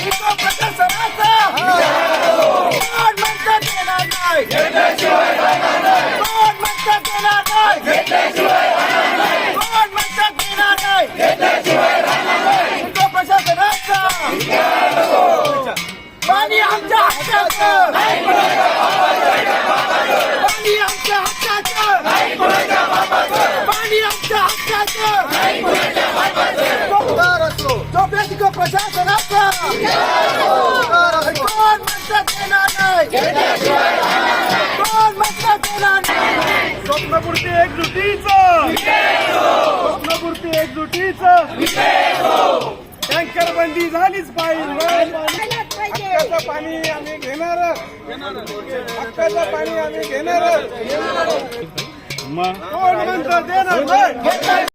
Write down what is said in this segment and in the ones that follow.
Eco प्रशासनाचा कोण म्हणतं देणार स्वप्नपूर्ती एकजुटीचं. स्वप्नपूर्ती एकजुटीचं. टँकर बंदी झालीच पाहिजे. हक्काचं पाणी आम्ही घेणारच हक्काचं पाणी आम्ही घेणारच कोण म्हणतं देणार?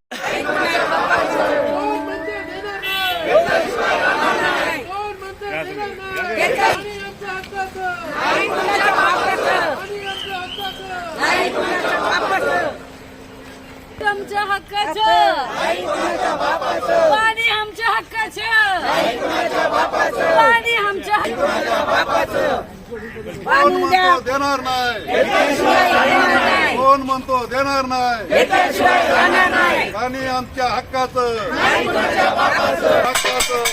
हक्काचं. पाणी आमच्या हक्काचं. पाणी आमच्या कोण म्हणतो देणार नाही? कोण म्हणतो देणार नाही? पाणी आमच्या हक्काचं. हक्काचं.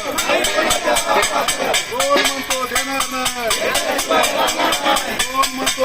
कोण म्हणतो देणार नाही? कोण म्हणतो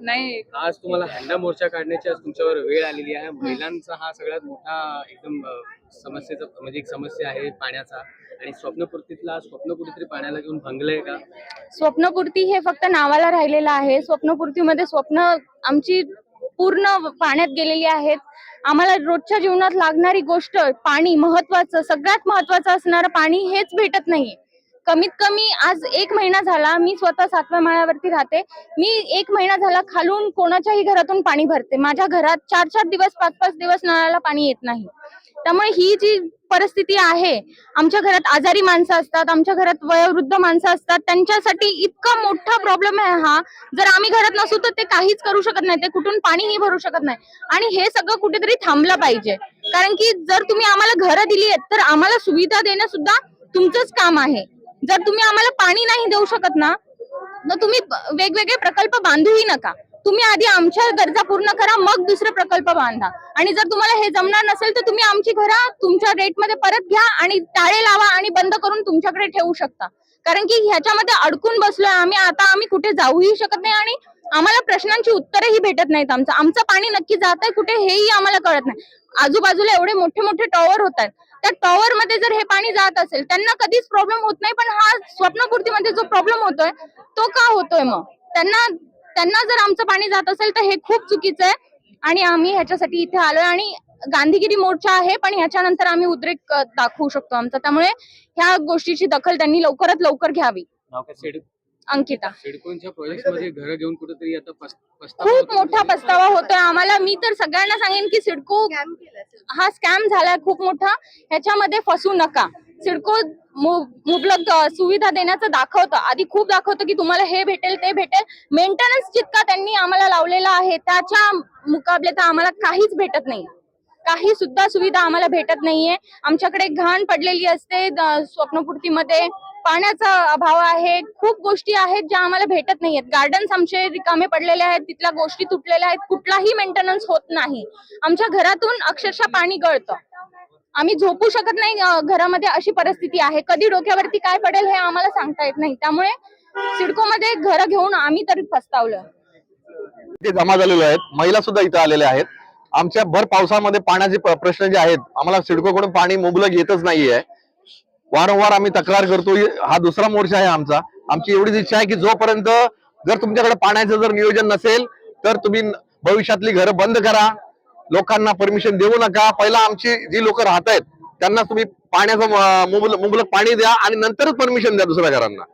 नाही. आज तुम्हाला हंडा मोर्चा काढण्याची आज तुमच्यावर वेळ आलेली आहे. महिलांचा हा सगळ्यात मोठा एकदम समस्येचा म्हणजे एक समस्या आहे पाण्याचा. आणि स्वप्नपूर्तीतला स्वप्न कुठेतरी पाण्याला घेऊन भंगलंय का? स्वप्नपूर्ती हे फक्त नावाला राहिलेलं आहे. स्वप्नपूर्तीमध्ये स्वप्न आमची पूर्ण पाण्यात गेलेली आहेत. आम्हाला रोजच्या जीवनात लागणारी गोष्ट पाणी महत्वाचं सगळ्यात महत्वाचं असणारं पाणी हेच भेटत नाहीये. कमीत कमी आज एक महिना झाला मी स्वतः सातव्या माळ्यावरती राहते. मी एक महिना झाला खालून कोणाच्याही घरातून पाणी भरते. माझ्या घरात चार चार दिवस पाच पाच दिवस नळाला पाणी येत नाही. त्यामुळे ही जी परिस्थिती आहे आमच्या घरात आजारी माणसं असतात आमच्या घरात वयोवृद्ध माणसं असतात त्यांच्यासाठी इतका मोठा प्रॉब्लेम आहे हा. जर आम्ही घरात नसू तर ते काहीच करू शकत नाही ते कुठून पाणीही भरू शकत नाही. आणि हे सगळं कुठेतरी थांबलं पाहिजे. कारण की जर तुम्ही आम्हाला घरं दिली आहेत तर आम्हाला सुविधा देणं सुद्धा तुमचंच काम आहे. जर तुम्ही आम्हाला पाणी नाही देऊ शकत ना तर तुम्ही वेगवेगळे प्रकल्प बांधूही नका. तुम्ही आधी आमच्या गरजा पूर्ण करा मग दुसरे प्रकल्प बांधा. आणि जर तुम्हाला हे जमणार नसेल तर तुम्ही आमची घरा तुमच्या रेटमध्ये परत घ्या आणि टाळे लावा आणि बंद करून तुमच्याकडे ठेवू शकता. कारण की ह्याच्यामध्ये अडकून बसलोय आम्ही आता आम्ही कुठे जाऊही शकत नाही आणि आम्हाला प्रश्नांची उत्तरही भेटत नाहीत आमचं. आमचं पाणी नक्की जात आहे कुठे हेही आम्हाला कळत नाही. आजूबाजूला एवढे मोठे मोठे टॉवर होत आहेत. त्या टॉवर मध्ये जर हे पाणी जात असेल त्यांना कधीच प्रॉब्लेम होत नाही पण हा स्वप्नपूर्तीमध्ये जो प्रॉब्लेम होतोय तो का होतोय मग? त्यांना त्यांना जर आमचं पाणी जात असेल तर हे खूप चुकीचं आहे. आणि आम्ही ह्याच्यासाठी इथे आलोय आणि गांधीगिरी मोर्चा आहे पण ह्याच्यानंतर आम्ही उद्रेक दाखवू शकतो आमचा. त्यामुळे ह्या गोष्टीची दखल त्यांनी लवकरात लवकर घ्यावी. अंकिता. सिडकोनच्या प्रोजेक्टमध्ये घरं घेऊन कुठेतरी आता पस- पस्तावा खूप. मोठा पस्तावा होतोय आम्हाला. मी तर सगळ्यांना सांगेन की सिडको हा स्कॅम झालाय खूप मोठा. ह्याच्यामध्ये फसू नका. सिडको मु- मुबलक सुविधा देण्याचं दाखवतं. आधी खूप दाखवतं की तुम्हाला हे भेटेल ते भेटेल. मेंटेनन्स जितका त्यांनी आम्हाला लावलेला आहे त्याच्या मुकाबले तर आम्हाला काहीच भेटत नाही. काही सुद्धा सुविधा आम्हाला भेटत नाहीये. आमच्याकडे घाण पडलेली असते स्वप्नपूर्तीमध्ये. पाण्याचा अभाव आहे. खूप गोष्टी आहेत ज्या आम्हाला भेटत नाहीयेत. गार्डन्स आमचे रिकामे पडलेले आहेत तिथल्या गोष्टी तुटलेल्या आहेत. कुठलाही मेंटेनन्स होत नाही. आमच्या घरातून अक्षरशः पाणी गळतं. आम्ही झोपू शकत नाही घरामध्ये अशी परिस्थिती आहे. कधी डोक्यावरती काय पडेल हे आम्हाला सांगता येत नाही. त्यामुळे सिडकोमध्ये घर घेऊन आम्ही तरी फसतावलं ते जमा झालेले आहेत. महिला सुद्धा इथं आलेल्या आहेत. आमच्या भर पावसामध्ये पाण्याचे प्रश्न जे आहेत आम्हाला सिडकोकडून पाणी मुबलक येतच नाहीये. वारंवार आम्ही तक्रार करतो. हा दुसरा मोर्चा आहे आमचा. आमची एवढीच इच्छा आहे की जोपर्यंत जर तुमच्याकडे पाण्याचं जर नियोजन नसेल तर तुम्ही भविष्यातली घरं बंद करा. लोकांना परमिशन देऊ नका. पहिला आमची जी लोक राहत आहेत त्यांना तुम्ही पाण्याचं मुबलक पाणी द्या आणि नंतरच परमिशन द्या दुसऱ्या घरांना.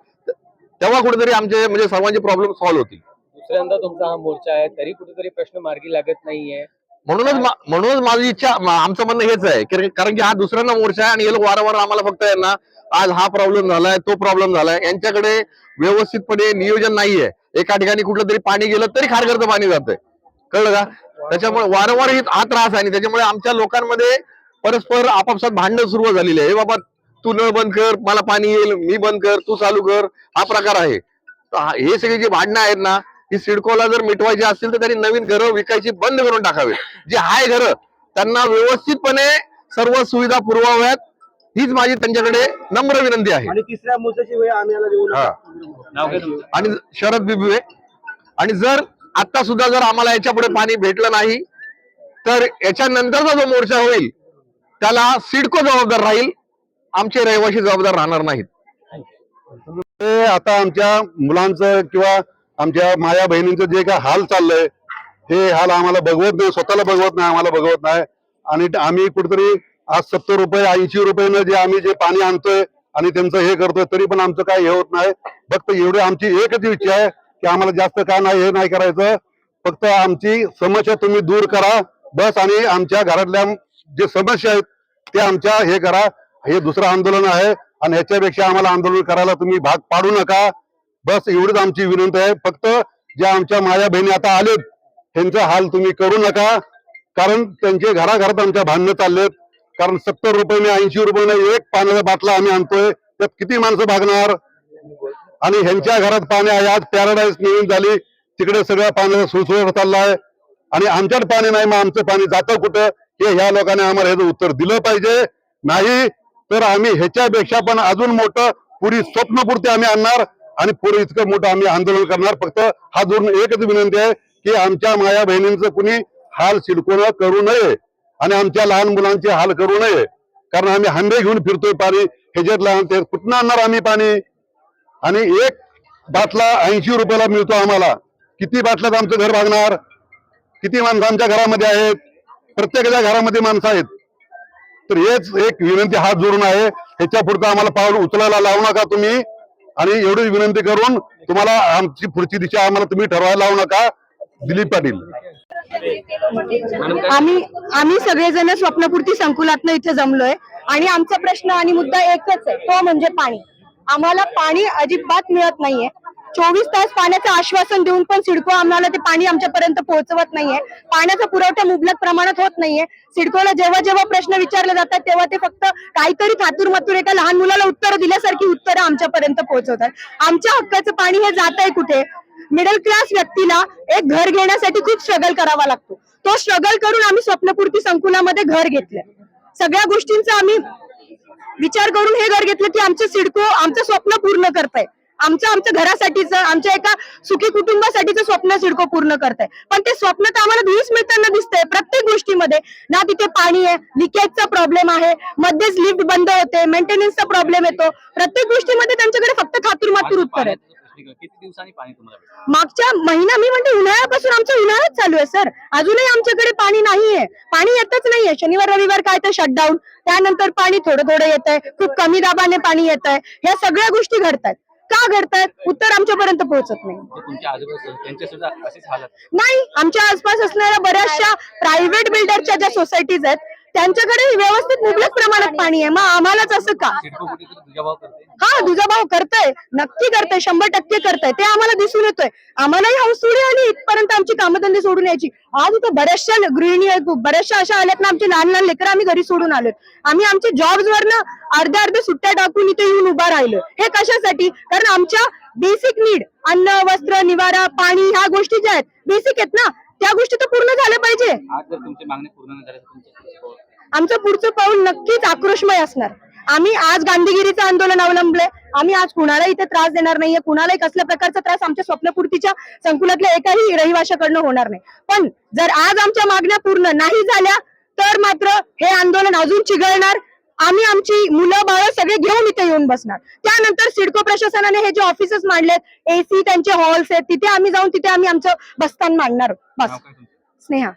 तेव्हा कुठेतरी आमचे म्हणजे सर्वांचे प्रॉब्लेम सॉल्व्ह होतील. दुसऱ्यांदा तुमचा हा मोर्चा आहे तरी कुठेतरी प्रश्न मार्गी लागत नाहीये. म्हणूनच म्हणूनच माझी इच्छा आमचं म्हणणं हेच आहे कारण की हा दुसऱ्यांदा मोर्चा आहे आणि हे लोक वारंवार आम्हाला फक्त यांना आज हा प्रॉब्लेम झालाय तो प्रॉब्लेम झालाय. यांच्याकडे व्यवस्थितपणे नियोजन नाहीये. एका ठिकाणी कुठलं तरी पाणी गेलं तरी खारघरचं पाणी जातंय. कळलं का? त्याच्यामुळे वारंवार ही हा त्रास आहे आणि त्याच्यामुळे आमच्या लोकांमध्ये परस्पर आपापसात भांडणं सुरू झालेली आहे. बाबा तू नळ बंद कर मला पाणी येईल मी बंद कर तू चालू कर हा प्रकार आहे. हा- सगळी जी भांडणं आहेत ना ही सिडकोला जर मिटवायची असतील तर त्यांनी नवीन घरं विकायची बंद करून टाकावे जे आहे घरं त्यांना व्यवस्थितपणे सर्व सुविधा पुरवाव्यात हीच माझी त्यांच्याकडे नम्र विनंती आहे. तिसऱ्या वेळ आणि शरद बिबवे आणि जर आता सुद्धा जर आम्हाला याच्या पाणी भेटलं नाही तर याच्यानंतरचा जो मोर्चा होईल त्याला सिडको जबाबदार राहील. आमचे रहिवासी जबाबदार राहणार नाहीत. ते आता आमच्या मुलांचं किंवा आमच्या माया बहिणींचं जे काय हाल चाललंय हे हाल आम्हाला बघवत नाही स्वतःला बघवत नाही आम्हाला बघवत नाही. आणि आम्ही कुठेतरी आज सत्तर रुपये ऐंशी रुपयेनं जे आम्ही जे पाणी आणतोय आणि त्यांचं हे करतोय तरी पण आमचं काय हे होत नाही. फक्त एवढी आमची एकच इच्छा आहे की आम्हाला जास्त काय नाही हे नाही करायचं. फक्त आमची समस्या तुम्ही दूर करा. बस आणि आमच्या घरातल्या जे समस्या आहेत ते आमच्या हे करा. हे दुसरं आंदोलन आहे आणि ह्याच्यापेक्षा आम्हाला आंदोलन करायला तुम्ही भाग पाडू नका. बस एवढीच आमची विनंती आहे. फक्त ज्या आमच्या माया बहिणी आता आलेत त्यांचा हाल तुम्ही करू नका. कारण त्यांचे घराघरात आमच्या भांडणं चाललेत. कारण सत्तर रुपयाने ऐंशी रुपयाने एक पाण्याचा बाटला आम्ही आणतोय. त्यात किती माणसं भागणार? आणि ह्यांच्या घरात पाणी आहे आज पॅराडाईज नवीन झाली. तिकडे सगळ्या पाण्याचा सुळसुळ आहे आणि आमच्यात पाणी नाही मग आमचं पाणी जातं कुठं? हे ह्या लोकांनी आम्हाला ह्याचं उत्तर दिलं पाहिजे. नाही तर आम्ही ह्याच्यापेक्षा पण अजून मोठं पुरी स्वप्नपूर्ती आम्ही आणणार. आणि पुढे इतकं मोठं आम्ही आंदोलन करणार. फक्त हा धोरण एकच विनंती आहे की आमच्या माया बहिणींचं कुणी हाल सिडकोनं करू नये. आणि आमच्या लहान मुलांचे हाल करू नये. कारण आम्ही हंडे घेऊन फिरतोय पाणी. ह्याच्यात लहान ते कुठनं आणणार आम्ही पाणी? आणि एक बाटला ऐंशी रुपयाला मिळतो आम्हाला. किती बाटल्यात आमचं घर भागणार? किती माणसं आमच्या घरामध्ये आहेत? प्रत्येकाच्या घरामध्ये माणसं आहेत. तर हेच एक विनंती हात जोडून आहे. ह्याच्या पुढचं आम्हाला पाऊल उचलायला लावू नका तुम्ही. आणि एवढीच विनंती करून तुम्हाला आमची पुढची दिशा आम्हाला तुम्ही ठरवायला लावू नका. दिलीप पाटील. आम्ही आम्ही सगळेजण स्वप्नपूर्ती संकुलातनं इथे जमलोय. आणि आमचा प्रश्न आणि मुद्दा एकच आहे तो म्हणजे पाणी. आम्हाला पाणी अजिबात मिळत नाहीये. चोवीस तास पाण्याचं आश्वासन देऊन पण सिडको आम्हाला ते पाणी आमच्यापर्यंत पोहोचवत नाहीये. पाण्याचा पुरवठा मुबलक प्रमाणात होत नाहीये. सिडकोला जेव्हा जेव्हा प्रश्न विचारले जातात तेव्हा ते फक्त काहीतरी थातूर मातूर एका लहान मुलाला उत्तर दिल्यासारखी उत्तरं आमच्यापर्यंत पोहोचवतात. आमच्या हक्काचं पाणी हे जात आहे कुठे? मिडल क्लास व्यक्तीला एक घर घेण्यासाठी खूप स्ट्रगल करावा लागतो. तो स्ट्रगल करून आम्ही स्वप्नपूर्ती संकुलामध्ये घर घेतलं सगळ्या गोष्टींचा आम्ही विचार करून हे घर घेतलं की आमचं सिडको आमचं स्वप्न पूर्ण करताय. आमचं आमच्या घरासाठीच आमच्या एका सुखी कुटुंबासाठीचं स्वप्न सिडको पूर्ण करताय. पण ते स्वप्न तर आम्हाला धुळीच मिळताना दिसतंय प्रत्येक गोष्टीमध्ये. ना तिथे पाणी आहे लिकेजचा प्रॉब्लेम आहे मध्येच लिफ्ट बंद होते मेंटेनन्सचा प्रॉब्लेम येतो. प्रत्येक गोष्टीमध्ये त्यांच्याकडे फक्त खातूर मातूर उत्तर आहे. किती दिवसांनी पाणी तुम्हाला भेटेल? मागच्या महिना मी म्हणते उन्हाळ्यापासून आमचा उन्हाळाच चालू आहे सर. अजूनही आमच्याकडे पाणी नाहीये. पाणी येतच नाहीये. शनिवार रविवार काय तर शटडाऊन त्यानंतर पाणी थोडं थोडं येत आहे खूप कमी दाबाने पाणी येत आहे ह्या सगळ्या गोष्टी घडतायत. का घडतायत? उत्तर आमच्यापर्यंत पोहोचत नाही. जे तुमच्या आजूबाजू त्यांचे सुद्धा असेच हालत. नाही आमच्या आसपास असणाऱ्या बऱ्याचशा प्रायव्हेट बिल्डरच्या ज्या सोसायटीज आहेत त्यांच्याकडे व्यवस्थित मुबलक प्रमाणात पाणी आहे. मग आम्हालाच असं का? हा दुजाभाव करतोय. नक्की करतोय. शंभर टक्के करतोय. ते आम्हाला दिसून येतोय. आम्हालाही हौस थोडी आली इथपर्यंत आमची कामधंदे सोडून यायची. आज इथं बऱ्याचशा गृहिणी आहेत बऱ्याचशा अशा आल्यात ना आमची लहान लहान लेकरं आम्ही घरी सोडून आलोत आम्ही आमच्या जॉब्स वरनं अर्ध्या अर्ध्या सुट्ट्या टाकून इथे येऊन उभा राहिलो हे कशासाठी? कारण आमच्या बेसिक नीड अन्न वस्त्र निवारा पाणी ह्या गोष्टी ज्या आहेत बेसिक आहेत ना? त्या गोष्टी तर पूर्ण झाल्या पाहिजे. आमचं पुढचं पाऊल नक्कीच आक्रोशमय असणार. आम्ही आज गांधीगिरीचं आंदोलन अवलंबलंय. आम्ही आज कुणाला इथे त्रास देणार नाहीये. कुणालाही कसल्या प्रकारचा त्रास आमच्या स्वप्नपूर्तीच्या संकुलातल्या एकाही रहिवाशाकडनं होणार नाही. पण जर आज आमच्या मागण्या पूर्ण नाही झाल्या तर मात्र हे आंदोलन अजून चिघळणार. आम्ही आमची मुलं बाळ सगळे घेऊन इथे येऊन बसणार. त्यानंतर सिडको प्रशासनाने हे जे ऑफिसेस मांडलेत एसी त्यांचे हॉल्स आहेत तिथे आम्ही जाऊन तिथे आम्ही आमचं बस्तान मांडणार. बस. स्नेहा.